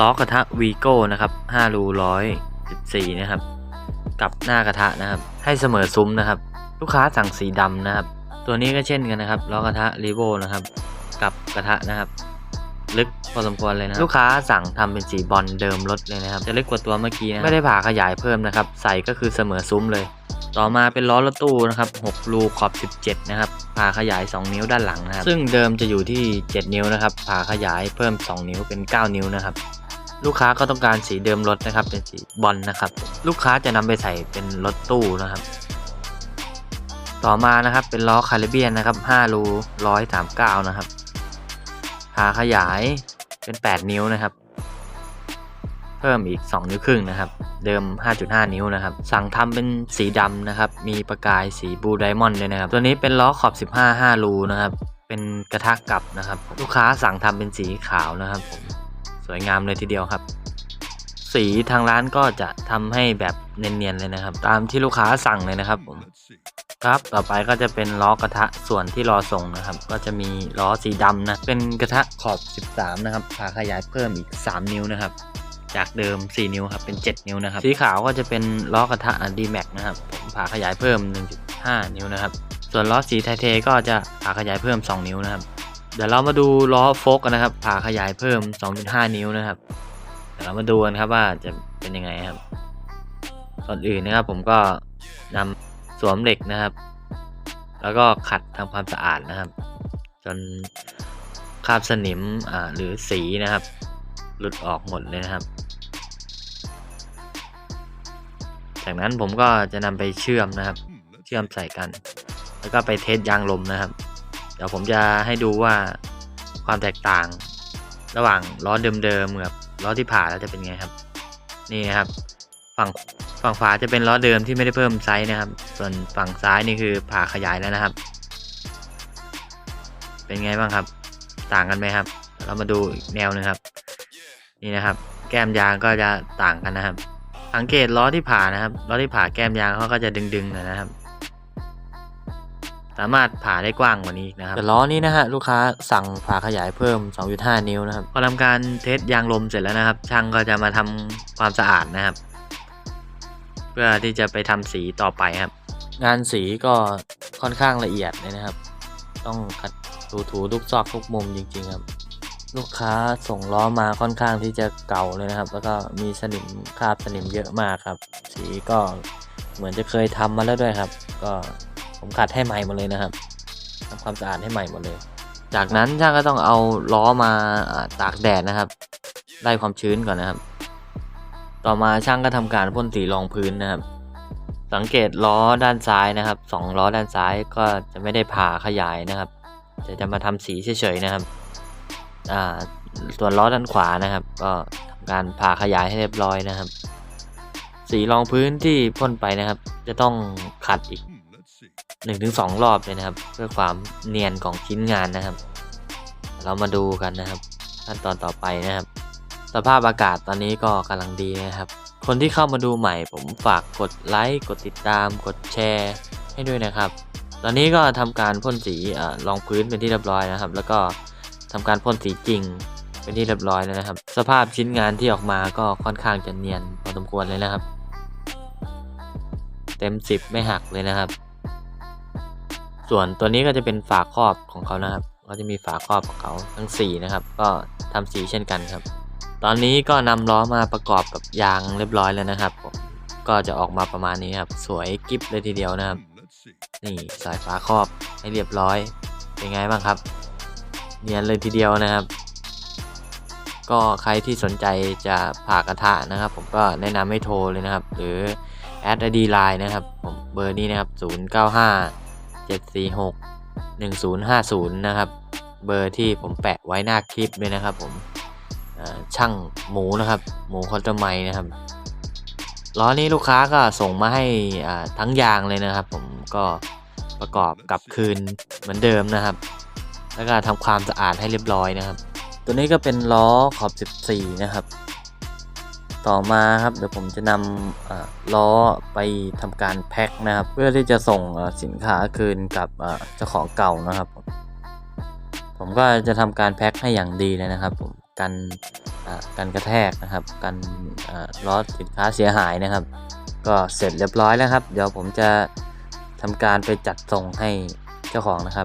ล้อกระทะวีโก้นะครับ5รู114นะครับ กับหน้ากระทะนะครับ ให้เสมอซุ้มนะครับ ลูกค้าสั่งสีดำนะครับ ตัวนี้ก็เช่นกันนะครับล้อกระทะรีโวนะครับ กับกระทะนะครับ ลึกพอสมควรเลยนะลูกค้าสั่งทำเป็นสีบอลเดิมรถเลยนะครับ จะเล็กกว่าตัวเมื่อกี้นะไม่ได้ผ่าขยายเพิ่มนะครับ ใส่ก็คือเสมอซุ้มเลย ต่อมาเป็นล้อรถตู้นะครับ6รูขอบ 17 นะครับ ผ่าขยาย 2 นิ้วด้านหลังนะครับ ซึ่งเดิมจะอยู่ที่ 7 นิ้วนะครับ ผ่าขยายเพิ่ม 2 นิ้วเป็น 9 นิ้วนะครับ ลูกค้าก็ต้องการสีเดิมรถนะครับ เป็นสีบอลนะครับ ลูกค้าจะนำไปใส่เป็นรถตู้นะครับ ต่อมานะครับเป็นล้อคาริเบียนนะครับ5รู139 นะครับผ่าขยายเป็น 8 นิ้วนะครับ เพิ่มอีก 2 นิ้วครึ่งนะครับ เดิม 5.5 นิ้วนะครับ สั่งทำเป็นสีดำนะครับ มีประกายสีบลูไดมอนด์เลยนะครับ ตัวนี้เป็นล้อขอบ 15 5รูนะครับ เป็นกระทะกลับนะครับ ลูกค้าสั่งทำเป็นสีขาวนะครับผม สวยงามเลยทีเดียวครับ สีทางร้านก็จะทำให้แบบเนียนๆเลยนะครับ ตามที่ลูกค้าสั่งเลยนะครับผมครับต่อไปก็จะเป็นล้อกระทะส่วนที่รอส่งนะครับ ก็จะมีล้อสีดำนะเป็นกระทะขอบ 13 นะครับผ่าขยายเพิ่มอีก 3 นิ้วนะครับ จากเดิม 4 นิ้วครับเป็น 7 นิ้วนะครับ สีขาวก็จะเป็นล้อกระทะดีแม็กนะครับผมผ่าขยายเพิ่ม 1.5 นิ้วนะครับ ส่วนล้อสีไทเทก็จะผ่าขยายเพิ่ม 2 นิ้วนะครับ เดี๋ยวเรามาดูล้อโฟกกันนะครับผ่าขยายเพิ่ม 2.5 นิ้วนะครับ เดี๋ยวเรามาดูกันครับว่าจะเป็นยังไงครับ ก่อนอื่นนะครับผมก็นำสวมเหล็กนะครับ แล้วก็ขัดทำความสะอาดนะครับ จนคราบสนิมอ่าหรือสีนะครับ หลุดออกหมดเลยนะครับ จากนั้นผมก็จะนำไปเชื่อมนะครับ เชื่อมใส่กัน แล้วก็ไปเทสยางลมนะครับ เดี๋ยวผมจะให้ดูว่าความแตกต่างระหว่างล้อเดิมๆกับล้อที่ผ่าแล้วจะเป็นไงครับ นี่ครับ ฝั่งฝั่งขวาจะเป็นล้อเดิมที่ไม่ได้เพิ่มไซส์นะครับ ส่วนฝั่งซ้ายนี่คือผ่าขยายแล้วนะครับ เป็นไงบ้างครับ ต่างกันไหมครับ เรามาดูอีกแนวหนึงครับ นี่นะครับ แก้มยางก็จะต่างกันนะครับ สังเกตล้อที่ผ่านะครับล้อที่ผ่าแก้มยางเขาก็จะดึงๆนะครับ สามารถผ่าได้กว้างกว่านี้อีกนะครับแต่ล้อนี้นะฮะลูกค้าสั่งผ่าขยายเพิ่ม 2.5 นิ้วนะครับพอทำการเทสยางลมเสร็จแล้วนะครับ ช่างก็จะมาทำความสะอาดนะครับ เพื่อที่จะไปทำสีต่อไปครับ งานสีก็ค่อนข้างละเอียดเลยนะครับ ต้องขัดถูถูๆทุกซอกทุกมุมจริง ๆ ครับ ลูกค้าส่งล้อมาค่อนข้างที่จะเก่าเลยนะครับ แล้วก็มีสนิมคราบสนิมเยอะมากครับ สีก็เหมือนจะเคยทำมาแล้วด้วยครับ ก็ ผมขัดให้ใหม่หมดเลยนะครับทำความสะอาดให้ใหม่หมดเลย จากนั้นช่างก็ต้องเอาล้อมาตากแดดนะครับไล่ความชื้นก่อนนะครับ ต่อมาช่างก็ทำการพ่นสีรองพื้นนะครับ สังเกตล้อด้านซ้ายนะครับสองล้อด้านซ้ายก็จะไม่ได้ผ่าขยายนะครับจะจะมาทำสีเฉยๆนะครับอ่าส่วนล้อด้านขวานะครับ ก็ทำการผ่าขยายให้เรียบร้อยนะครับ สีรองพื้นที่พ่นไปนะครับ จะต้องขัดอีก 1-2 รอบเลยนะครับ เพื่อความเนียนของชิ้นงานนะครับ เรามาดูกันนะครับ ขั้นตอนต่อไปนะครับ สภาพอากาศตอนนี้ก็กำลังดีนะครับ คนที่เข้ามาดูใหม่ ผมฝากกดไลค์กดติดตาม กดแชร์ ให้ด้วยนะครับ ตอนนี้ก็ทำการพ่นสีรองพื้นเป็นที่เรียบร้อยนะครับ แล้วก็ทำการพ่นสีจริงเป็นที่เรียบร้อยแล้วนะครับ สภาพชิ้นงานที่ออกมาก็ค่อนข้างจะเนียนพอสมควรเลยนะครับ เต็ม 10 ไม่หักเลยนะครับ ส่วนตัวนี้ก็จะเป็นฝาครอบของเขานะครับ ก็จะมีฝาครอบของเขาทั้ง 4 นะครับ ก็ทำสีเช่นกันครับ ตอนนี้ก็นำล้อมาประกอบกับยางเรียบร้อยแล้วนะครับผมก็จะออกมาประมาณนี้ครับ สวยกิ๊บเลยทีเดียวนะครับ นี่สายฝาครอบให้เรียบร้อย เป็นไงบ้างครับ เนียนเลยทีเดียวนะครับ ก็ใครที่สนใจจะผ่ากระทะนะครับ ผมก็แนะนำให้โทรเลยนะครับ หรือแอดไอดีไลน์นะครับ ผมเบอร์นี้นะครับ095 746 1050 นะครับ เบอร์ที่ผมแปะไว้หน้าคลิปด้วยนะครับผมช่างหมูนะครับ หมูคอตเตอร์ไมนะครับล้อนี้ลูกค้าก็ส่งมาให้ทั้งยางเลยนะครับ ผมก็ประกอบกลับคืนเหมือนเดิมนะครับ แล้วก็ทำความสะอาดให้เรียบร้อยนะครับ ตัวนี้ก็เป็นล้อขอบ 14 นะครับ ต่อมาครับเดี๋ยวผมจะนำอ่าล้อไปทำการแพ็คนะครับ เพื่อที่จะส่งสินค้าคืนกับเจ้าของเก่านะครับ ผมก็จะทำการแพ็คให้อย่างดีเลยนะครับผมกันกันกระแทกนะครับกันล้อสินค้าเสียหายนะครับ ก็เสร็จเรียบร้อยแล้วครับ เดี๋ยวผมจะทำการไปจัดส่งให้เจ้าของนะครับ